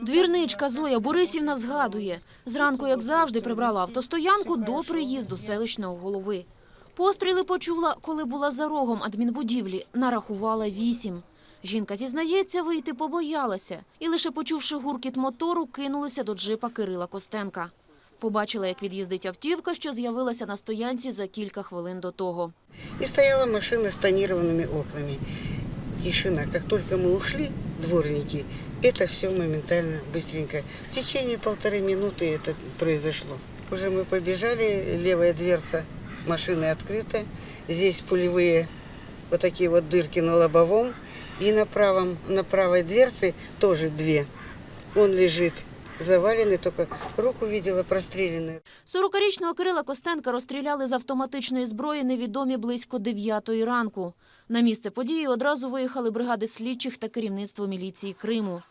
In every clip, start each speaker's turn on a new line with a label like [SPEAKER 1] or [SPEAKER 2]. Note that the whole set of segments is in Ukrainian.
[SPEAKER 1] Двірничка Зоя Борисівна згадує. Зранку, як завжди, прибрала автостоянку до приїзду селищного голови. Постріли почула, коли була за рогом адмінбудівлі. Нарахувала вісім. Жінка зізнається, вийти побоялася. І лише почувши гуркіт мотору, кинулася до джипа Кирила Костенка. Побачила, як від'їздить автівка, що з'явилася на стоянці за кілька хвилин до того.
[SPEAKER 2] И стояла машина с тонированными окнами. Тишина. Как только мы ушли, дворники, это все моментально, быстренько. В течение полторы минуты это произошло. Уже мы побежали, левая дверца машины открыта. Здесь пулевые вот такие вот дырки на лобовом. И на, правом, на правой дверце тоже две. Он лежит заваленный, только руку видела простреленную.
[SPEAKER 1] 40-річного Кирила Костенка розстріляли з автоматичної зброї невідомі близько 9 ранку. На місце події одразу виїхали бригади слідчих та керівництво міліції Криму.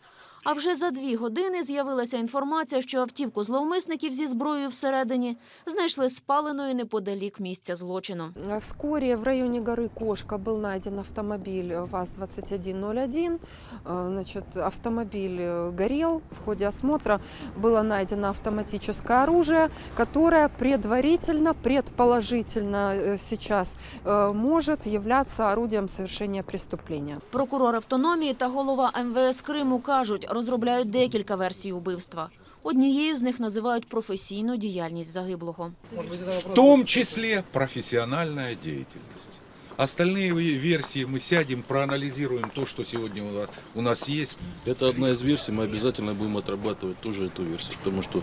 [SPEAKER 1] А вже за дві години з'явилася інформація, що автівку зловмисників зі зброєю всередині знайшли спаленою неподалік місця злочину.
[SPEAKER 3] Вскоре в районе горы Кошка был найден автомобиль ВАЗ-2101. Э, Значит, автомобиль э, горел. В ходе осмотра было найдено автоматическое оружие, которое предварительно, предположительно э, сейчас э, может являться орудием совершения преступления.
[SPEAKER 1] Прокурор автономії та голова МВС Криму кажуть, розробляють декілька версій убивства. Однією з них називають професійну діяльність загиблого.
[SPEAKER 4] В том числе профессиональная деятельность. Остальные ви- версии мы сядем, проанализируем то, что сегодня у нас- у нас есть.
[SPEAKER 5] Это одна из версий, мы обязательно будем отрабатывать тоже эту версию, потому что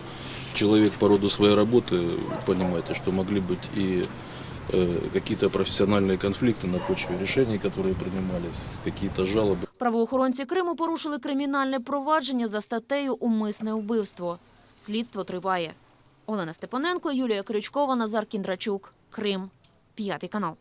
[SPEAKER 5] человек по роду своей работы, вы понимаете, что могли быть и э, какие-то профессиональные конфликты на почве решений, которые принимались, какие-то жалобы.
[SPEAKER 1] Правоохоронці Криму порушили кримінальне провадження за статтею «Умисне вбивство». Слідство триває. Олена Степаненко, Юлія Крючкова, Назар Кіндрачук. Крим. П'ятий канал.